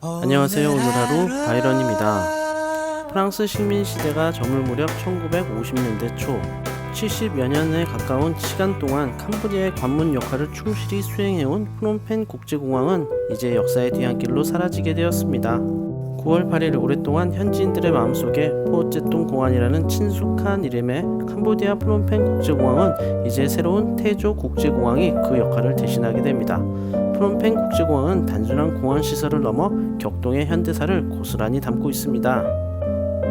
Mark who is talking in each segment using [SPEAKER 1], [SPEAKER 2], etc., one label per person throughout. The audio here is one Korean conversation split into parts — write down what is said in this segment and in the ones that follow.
[SPEAKER 1] 안녕하세요. 오늘 하루 바이런입니다. 프랑스 식민 시대가 저물 무렵 1950년대 초 70여 년에 가까운 시간 동안 캄보디아의 관문 역할을 충실히 수행해온 프놈펜 국제공항은 이제 역사의 뒤안길로 사라지게 되었습니다. 9월 8일 오랫동안 현지인들의 마음속에 포제동 공항이라는 친숙한 이름의 캄보디아 프놈펜 국제공항은 이제 새로운 태조 국제공항이 그 역할을 대신하게 됩니다. 프놈펜 국제공항은 단순한 공항 시설을 넘어 격동의 현대사를 고스란히 담고 있습니다.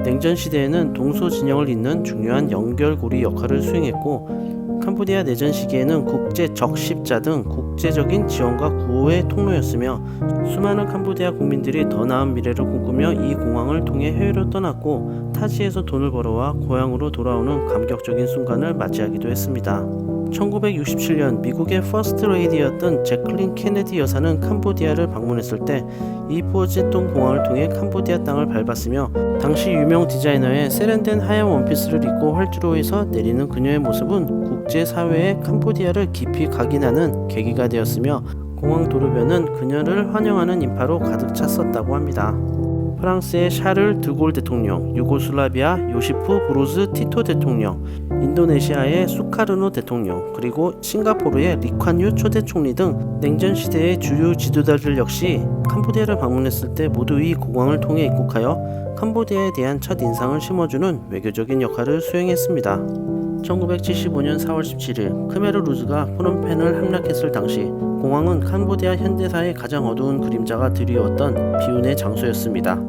[SPEAKER 1] 냉전 시대에는 동서 진영을 잇는 중요한 연결고리 역할을 수행했고 캄보디아 내전 시기에는 국제 적십자 등 국제적인 지원과 구호의 통로였으며 수많은 캄보디아 국민들이 더 나은 미래를 꿈꾸며 이 공항을 통해 해외로 떠났고 타지에서 돈을 벌어와 고향으로 돌아오는 감격적인 순간을 맞이하기도 했습니다. 1967년 미국의 퍼스트 레이디였던 제클린 케네디 여사는 캄보디아를 방문했을 때 이 포제동 공항을 통해 캄보디아 땅을 밟았으며 당시 유명 디자이너의 세련된 하얀 원피스를 입고 활주로에서 내리는 그녀의 모습은 국제사회의 캄보디아를 깊이 각인하는 계기가 되었으며 공항 도로변은 그녀를 환영하는 인파로 가득 찼었다고 합니다. 프랑스의 샤를 드골 대통령, 유고슬라비아 요시프 브로즈 티토 대통령, 인도네시아의 수카르노 대통령, 그리고 싱가포르의 리콴유 초대 총리 등 냉전 시대의 주요 지도자들 역시 캄보디아를 방문했을 때 모두 이 공항을 통해 입국하여 캄보디아에 대한 첫 인상을 심어주는 외교적인 역할을 수행했습니다. 1975년 4월 17일 크메르 루즈가 프놈펜을 함락했을 당시 공항은 캄보디아 현대사의 가장 어두운 그림자가 드리웠던 비운의 장소였습니다.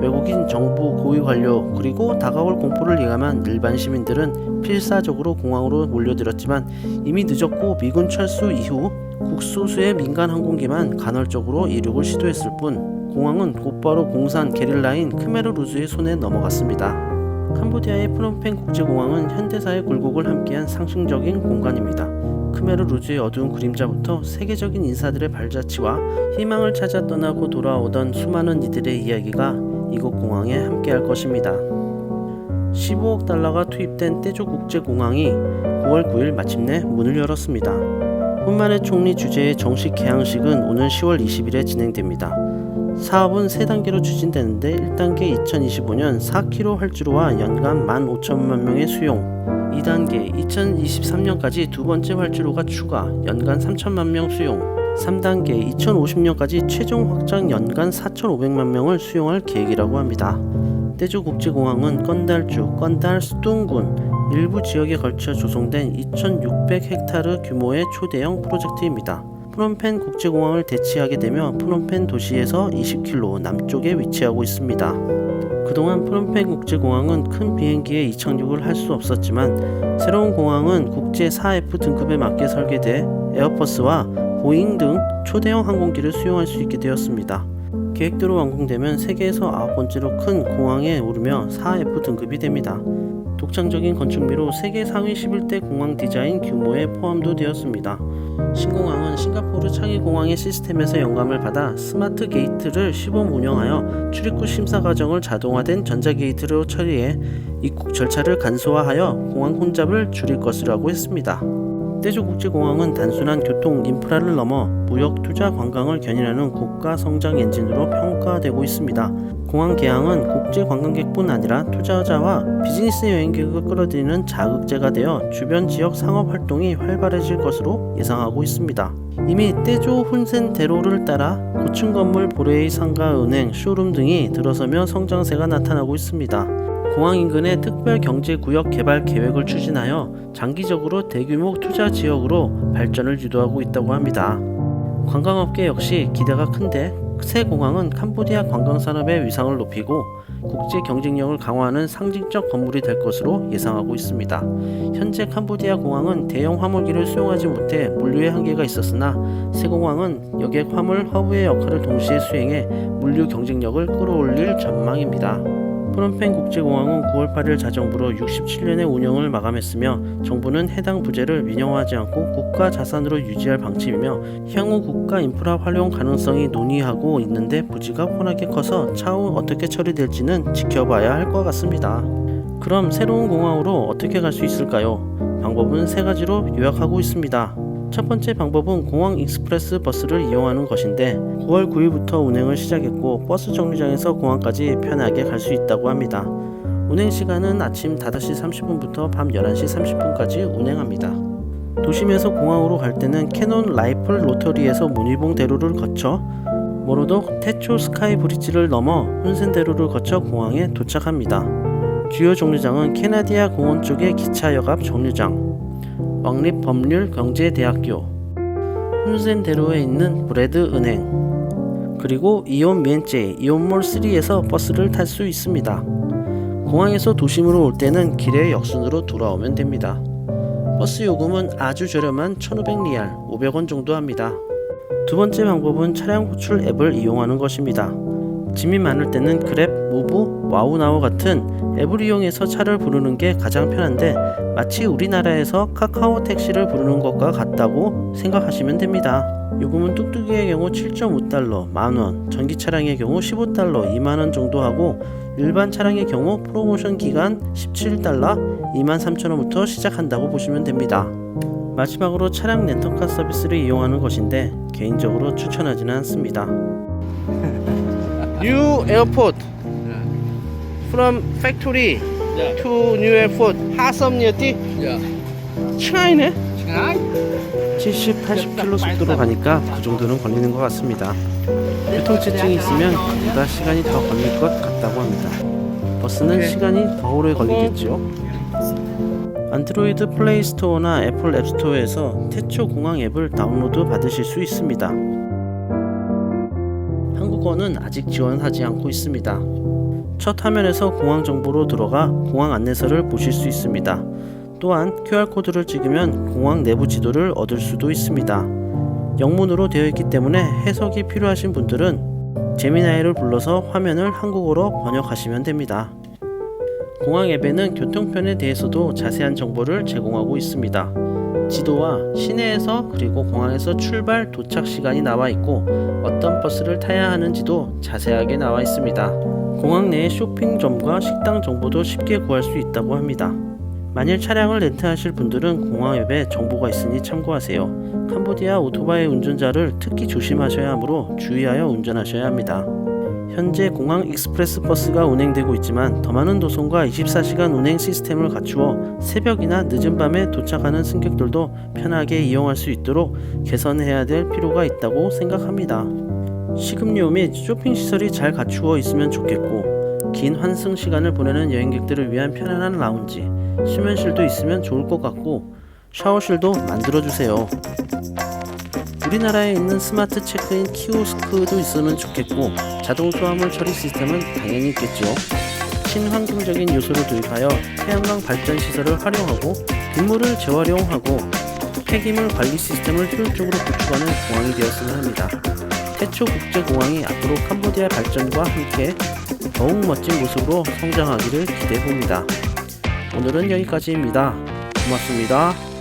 [SPEAKER 1] 외국인 정부 고위 관료 그리고 다가올 공포를 예감한 일반 시민들은 필사적으로 공항으로 몰려들었지만 이미 늦었고 미군 철수 이후 국소수의 민간 항공기만 간헐적으로 이륙을 시도했을 뿐 공항은 곧바로 공산 게릴라인 크메르 루즈의 손에 넘어갔습니다. 캄보디아의 프놈펜 국제공항은 현대사의 굴곡을 함께한 상징적인 공간입니다. 크메르 루즈의 어두운 그림자부터 세계적인 인사들의 발자취와 희망을 찾아 떠나고 돌아오던 수많은 이들의 이야기가 이곳 공항에 함께할 것입니다. 15억 달러가 투입된 떼조 국제공항이 9월 9일 마침내 문을 열었습니다. 훈만의 총리 주재의 정식 개항식은 오는 10월 20일에 진행됩니다. 사업은 세 단계로 추진되는데 1단계 2025년 4km 활주로와 연간 15,000만 명의 수용 2단계 2023년까지 두 번째 활주로가 추가 연간 3천만 명 수용 3단계 2050년까지 최종 확장 연간 4,500만 명을 수용할 계획이라고 합니다. 떼주 국제공항은 건달주, 건달 수둥군 일부 지역에 걸쳐 조성된 2,600헥타르 규모의 초대형 프로젝트입니다. 프놈펜 국제공항을 대치하게 되며 프놈펜 도시에서 20km 남쪽에 위치하고 있습니다. 그동안 프놈펜 국제공항은 큰 비행기에 이착륙을 할 수 없었지만 새로운 공항은 국제 4F 등급에 맞게 설계돼 에어버스와 보잉 등 초대형 항공기를 수용할 수 있게 되었습니다. 계획대로 완공되면 세계에서 아홉 번째로 큰 공항에 오르며 4F 등급이 됩니다. 독창적인 건축미로 세계 상위 11대 공항 디자인 규모에 포함도 되었습니다. 신공항은 싱가포르 창의공항의 시스템에서 영감을 받아 스마트 게이트를 시범 운영하여 출입구 심사 과정을 자동화된 전자 게이트로 처리해 입국 절차를 간소화하여 공항 혼잡을 줄일 것이라고 했습니다. 떼조국제공항은 단순한 교통 인프라를 넘어 무역 투자 관광을 견인하는 국가 성장 엔진으로 평가되고 있습니다. 공항 개항은 국제 관광객뿐 아니라 투자자와 비즈니스 여행객을 끌어들이는 자극제가 되어 주변 지역 상업 활동이 활발해질 것으로 예상하고 있습니다. 이미 떼조 훈센 대로를 따라 고층 건물 보레이 상가 은행 쇼룸 등이 들어서며 성장세가 나타나고 있습니다. 공항 인근의 특별 경제 구역 개발 계획을 추진하여 장기적으로 대규모 투자 지역으로 발전을 유도하고 있다고 합니다. 관광업계 역시 기대가 큰데 새 공항은 캄보디아 관광 산업의 위상을 높이고 국제 경쟁력을 강화하는 상징적 건물이 될 것으로 예상하고 있습니다. 현재 캄보디아 공항은 대형 화물기를 수용하지 못해 물류에 한계가 있었으나 새 공항은 여객 화물 허브의 역할을 동시에 수행해 물류 경쟁력을 끌어올릴 전망입니다. 프놈펜 국제공항은 9월 8일 자정부로 67년의 운영을 마감했으며 정부는 해당 부재를 민영화하지 않고 국가 자산으로 유지할 방침이며 향후 국가 인프라 활용 가능성이 논의하고 있는데 부지가 워낙에 커서 차후 어떻게 처리될지는 지켜봐야 할 것 같습니다. 그럼 새로운 공항으로 어떻게 갈 수 있을까요? 방법은 세 가지로 요약하고 있습니다. 첫 번째 방법은 공항 익스프레스 버스를 이용하는 것인데 9월 9일부터 운행을 시작했고 버스 정류장에서 공항까지 편하게 갈 수 있다고 합니다. 운행 시간은 아침 5시 30분부터 밤 11시 30분까지 운행합니다. 도심에서 공항으로 갈 때는 캐논 라이플 로터리에서 문희봉 대로를 거쳐 모로독 태초 스카이 브릿지를 넘어 훈센대로를 거쳐 공항에 도착합니다. 주요 정류장은 캐나디아 공원 쪽의 기차 역 앞 정류장, 왕립 법률 경제대학교, 훈센대로에 있는 브레드 은행, 그리고 이온 미엔제 이온몰 3에서 버스를 탈 수 있습니다. 공항에서 도심으로 올 때는 길의 역순으로 돌아오면 됩니다. 버스 요금은 아주 저렴한 1,500리알, 500원 정도 합니다. 두 번째 방법은 차량 호출 앱을 이용하는 것입니다. 짐이 많을 때는 그랩, 무브, 와우나우 같은 앱을 이용해서 차를 부르는 게 가장 편한데 마치 우리나라에서 카카오 택시를 부르는 것과 같다고 생각하시면 됩니다. 요금은 뚝뚝이의 경우 7.5달러, 만원, 전기 차량의 경우 15달러, 2만원 정도 하고 일반 차량의 경우 프로모션 기간 17달러, 23,000원부터 시작한다고 보시면 됩니다. 마지막으로 차량 렌터카 서비스를 이용하는 것인데 개인적으로 추천하지는 않습니다. New airport from factory
[SPEAKER 2] Yeah.
[SPEAKER 1] to new airport. 하섬니었디?
[SPEAKER 2] Yeah.
[SPEAKER 1] 차이네.
[SPEAKER 2] Right?
[SPEAKER 1] 70, 80km 속도로 가니까 그 정도는 걸리는 것 같습니다. 교통체증이 있으면 그보다 시간이 더 걸릴 것 같다고 합니다. 버스는 시간이 더 오래 걸리겠죠. 안드로이드 플레이 스토어나 애플 앱 스토어에서 태초 공항 앱을 다운로드 받으실 수 있습니다. 한국어는 아직 지원하지 않고 있습니다. 첫 화면에서 공항 정보로 들어가 공항 안내서를 보실 수 있습니다. 또한 QR코드를 찍으면 공항 내부 지도를 얻을 수도 있습니다. 영문으로 되어 있기 때문에 해석이 필요하신 분들은 제미나이를 불러서 화면을 한국어로 번역하시면 됩니다. 공항 앱에는 교통편에 대해서도 자세한 정보를 제공하고 있습니다. 지도와 시내에서 그리고 공항에서 출발 도착 시간이 나와 있고 어떤 버스를 타야 하는지도 자세하게 나와 있습니다. 공항 내의 쇼핑점과 식당 정보도 쉽게 구할 수 있다고 합니다. 만일 차량을 렌트하실 분들은 공항 앱에 정보가 있으니 참고하세요. 캄보디아 오토바이 운전자를 특히 조심하셔야 하므로 주의하여 운전하셔야 합니다. 현재 공항 익스프레스 버스가 운행되고 있지만 더 많은 도선과 24시간 운행 시스템을 갖추어 새벽이나 늦은 밤에 도착하는 승객들도 편하게 이용할 수 있도록 개선해야 될 필요가 있다고 생각합니다. 식음료 및 쇼핑 시설이 잘 갖추어 있으면 좋겠고 긴 환승 시간을 보내는 여행객들을 위한 편안한 라운지, 수면실도 있으면 좋을 것 같고 샤워실도 만들어 주세요. 우리나라에 있는 스마트 체크인 키오스크도 있으면 좋겠고 자동 수화물 처리 시스템은 당연히 있겠죠. 친환경적인 요소를 도입하여 태양광 발전 시설을 활용하고 빗물을 재활용하고 폐기물 관리 시스템을 효율적으로 구축하는 공항이 되었으면 합니다. 태초 국제공항이 앞으로 캄보디아 발전과 함께 더욱 멋진 모습으로 성장하기를 기대해 봅니다. 오늘은 여기까지입니다. 고맙습니다.